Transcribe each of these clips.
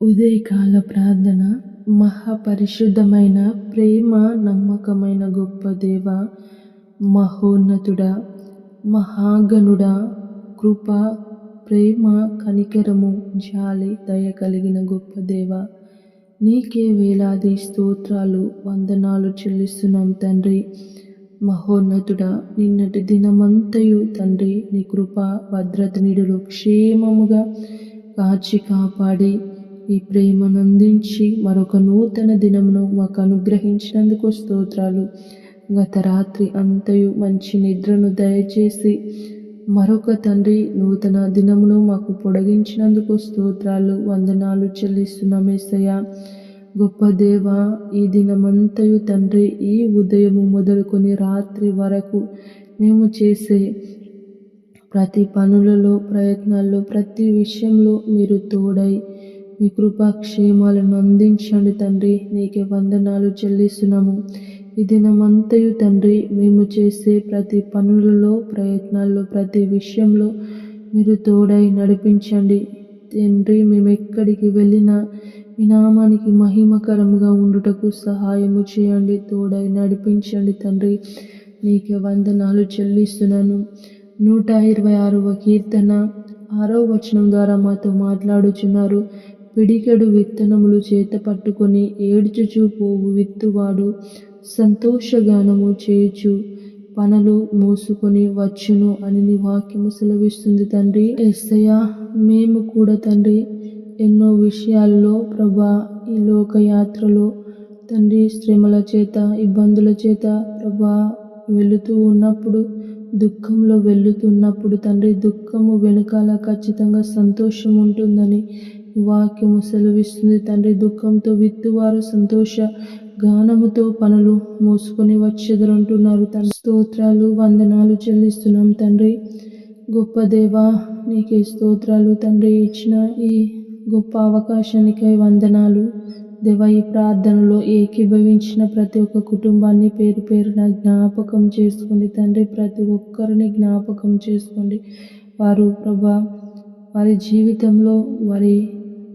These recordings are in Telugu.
ఉదయకాల ప్రార్థన మహాపరిశుద్ధమైన ప్రేమ నమ్మకమైన గొప్ప దేవ మహోన్నతుడా మహాగణుడా కృప ప్రేమ కనికరము జాలి దయ కలిగిన గొప్ప దేవ నీకే వేలాది స్తోత్రాలు వందనాలు చెల్లిస్తున్నాం తండ్రి. మహోన్నతుడా నిన్నటి దినమంతయు తండ్రి నీ కృప భద్రత నీడులో క్షేమముగా కాచి కాపాడి ఈ ప్రేమను అందించి మరొక నూతన దినమును మాకు అనుగ్రహించినందుకు స్తోత్రాలు. గత రాత్రి అంతయు మంచి నిద్రను దయచేసి మరొక తండ్రి నూతన దినమును మాకు పొడిగించినందుకు స్తోత్రాలు. వందనాలు చెల్లిస్తున్నామేసయ్య గొప్ప దేవ ఈ దినమంతయు తండ్రి ఈ ఉదయము మొదలుకొని రాత్రి వరకు మేము చేసే ప్రతి పనులలో ప్రయత్నాల్లో ప్రతి విషయంలో మీరు తోడై మీ కృపాక్షేమాలను అందించండి తండ్రి. నీకే వందనాలు చెల్లిస్తున్నాము. ఈ దినమంతయు తండ్రి మేము చేసే ప్రతి పనులలో ప్రయత్నాల్లో ప్రతి విషయంలో మీరు తోడై నడిపించండి. తండ్రి మేము ఎక్కడికి వెళ్ళినా మీ నామానికి మహిమకరంగా ఉండుటకు సహాయము చేయండి. తోడై నడిపించండి తండ్రి. నీకే వందనాలు చెల్లిస్తున్నాను. నూట ఇరవై ఆరవ కీర్తన ఆరో వచనం ద్వారా మాతో మాట్లాడుచున్నారు. పిడికెడు విత్తనములు చేత పట్టుకొని ఏడ్చుచు పోవు విత్తువాడు. సంతోషగానము చేయుచు పనులు మూసుకొని వచ్చును అని నీ వాక్యము సెలవిస్తుంది తండ్రి. ఎస్సయ్య మేము కూడా తండ్రి ఎన్నో విషయాల్లో ప్రభా ఈ లోకయాత్రలో తండ్రి శ్రమల చేత ఇబ్బందుల చేత ప్రభా వెళుతూ ఉన్నప్పుడు దుఃఖంలో వెళుతున్నప్పుడు తండ్రి దుఃఖము వెనుకాల ఖచ్చితంగా సంతోషం ఉంటుందని వాక్యము సెలవిస్తుంది. తండ్రి దుఃఖంతో విత్తువారు సంతోష గానముతో పనులు మోసుకొని వచ్చేదరంటున్నారు తండ్రి. స్తోత్రాలు వందనాలు చెల్లిస్తున్నాం తండ్రి. గొప్ప దేవా నీకే స్తోత్రాలు తండ్రి. ఇచ్చిన ఈ గొప్ప అవకాశానికై వందనాలు. దేవ ఈ ప్రార్థనలో ఏకీభవించిన ప్రతి ఒక్క కుటుంబాన్ని పేరు పేరున జ్ఞాపకం చేసుకోండి తండ్రి. ప్రతి ఒక్కరిని జ్ఞాపకం చేసుకోండి వారు ప్రభా వారి జీవితంలో వారి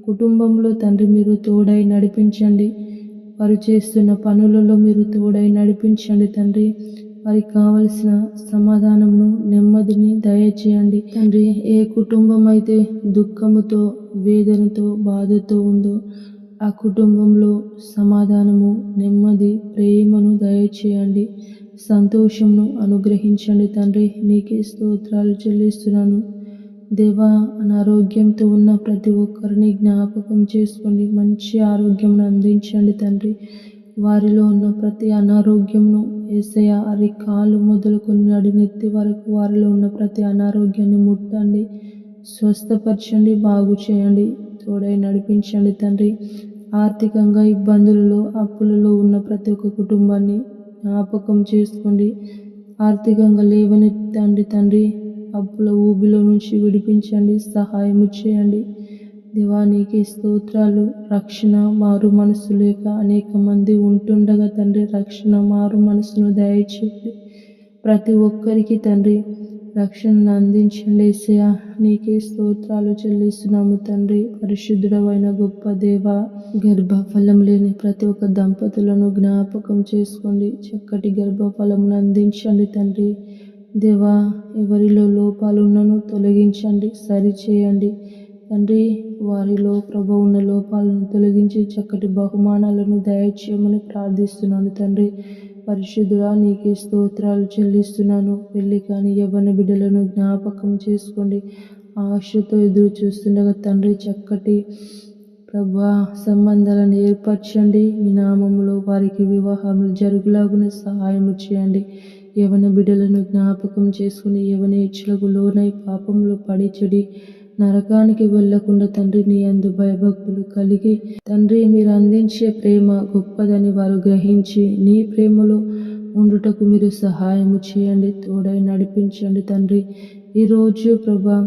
కుటుంబంలో తండ్రి మీరు తోడై నడిపించండి. వారు చేస్తున్న పనులలో మీరు తోడై నడిపించండి తండ్రి. వారికి కావలసిన సమాధానమును నెమ్మదిని దయచేయండి. తండ్రి ఏ కుటుంబం అయితే దుఃఖముతో వేదనతో బాధతో ఉందో ఆ కుటుంబంలో సమాధానము నెమ్మది ప్రేమను దయచేయండి. సంతోషమును అనుగ్రహించండి తండ్రి. నీకే స్తోత్రాలు చెల్లిస్తున్నాను. దేవా అనారోగ్యంతో ఉన్న ప్రతి ఒక్కరిని జ్ఞాపకం చేసుకోండి మంచి ఆరోగ్యం అందించండి తండ్రి. వారిలో ఉన్న ప్రతి అనారోగ్యంను ఏసయ అరి కాలు మొదలుకొని నడినెత్తి వరకు వారిలో ఉన్న ప్రతి అనారోగ్యాన్ని ముట్టండి స్వస్థపరచండి బాగు చేయండి తోడై నడిపించండి తండ్రి. ఆర్థికంగా ఇబ్బందులలో అప్పులలో ఉన్న ప్రతి ఒక్క కుటుంబాన్ని జ్ఞాపకం చేసుకోండి. ఆర్థికంగా లేవనెత్తండి తండ్రి. అప్పుల ఊబిలో నుంచి విడిపించండి సహాయము చేయండి. దివానికి స్తోత్రాలు. రక్షణ మారు మనసు లేక అనేక మంది ఉంటుండగా తండ్రి రక్షణ మారు మనసును దయచేసి ప్రతి ఒక్కరికి తండ్రి రక్షణను అందించండి. ఏసయ నీకే స్తోత్రాలు చెల్లిస్తున్నాము తండ్రి. పరిశుద్ధుడమైన గొప్ప దేవ గర్భఫలం లేని ప్రతి ఒక్క దంపతులను జ్ఞాపకం చేసుకోండి. చక్కటి గర్భఫలమును అందించండి తండ్రి. దేవా ఎవరిలో లోపాలున్నను తొలగించండి సరిచేయండి. తండ్రి వారిలో ప్రభు ఉన్న లోపాలను తొలగించి చక్కటి బహుమానాలను దయచేయమని ప్రార్థిస్తున్నాను తండ్రి. పరిశుద్ధుడా నీకే స్తోత్రాలు చెల్లిస్తున్నాను. పెళ్ళి కాని యవ్వన బిడ్డలను జ్ఞాపకం చేసుకోండి. ఆశతో ఎదురు చూస్తుండగా తండ్రి చక్కటి ప్రభా సంబంధాలను ఏర్పరచండి. మీ నామములో వారికి వివాహములు జరుగులాగున సహాయం చేయండి. యవన బిడ్డలను జ్ఞాపకం చేసుకుని యవన ఇచ్చులకు లోనై పాపంలో పడి చెడి నరకానికి వెళ్ళకుండా తండ్రి నీ అందు భయభక్తులు కలిగి తండ్రి మీరు అందించే ప్రేమ గొప్పదని వారు గ్రహించి నీ ప్రేమలో ఉండుటకు మీరు సహాయము చేయండి తోడై నడిపించండి తండ్రి. ఈరోజు ప్రభా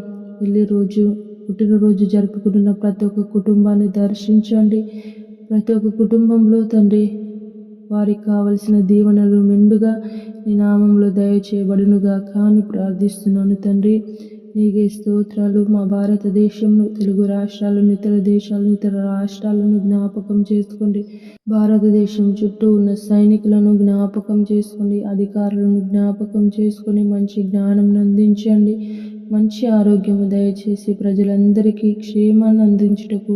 వెళ్ళి రోజు పుట్టినరోజు జరుపుకుంటున్న ప్రతి ఒక్క కుటుంబాన్ని దర్శించండి. ప్రతి ఒక్క కుటుంబంలో తండ్రి వారికి కావలసిన దీవెనలు మెండుగా నీ నామంలో దయచేయబడునుగా. కానీ ప్రార్థిస్తున్నాను తండ్రి నీకే స్తోత్రాలు. మా భారతదేశంను తెలుగు రాష్ట్రాలను ఇతర దేశాలను ఇతర రాష్ట్రాలను జ్ఞాపకం చేసుకోండి. భారతదేశం చుట్టూ ఉన్న సైనికులను జ్ఞాపకం చేసుకోండి. అధికారులను జ్ఞాపకం చేసుకొని మంచి జ్ఞానం అందించండి. మంచి ఆరోగ్యము దయచేసి ప్రజలందరికీ క్షేమాన్ని అందించుటకు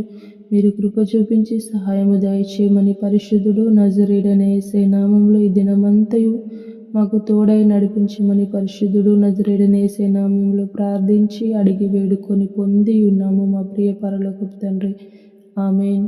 మీరు కృప చూపించి సహాయము దయచేయమని పరిశుద్ధుడు నజరేడనే ఏసే నామంలో ఈ దినమంతయు మాకు తోడై నడిపించమని పరిశుద్ధుడు నజరేడనేసే నామంలో ప్రార్థించి అడిగి వేడుకొని పొంది ఉన్నాము మా ప్రియ పరలోకపు తండ్రి. ఆమెన్.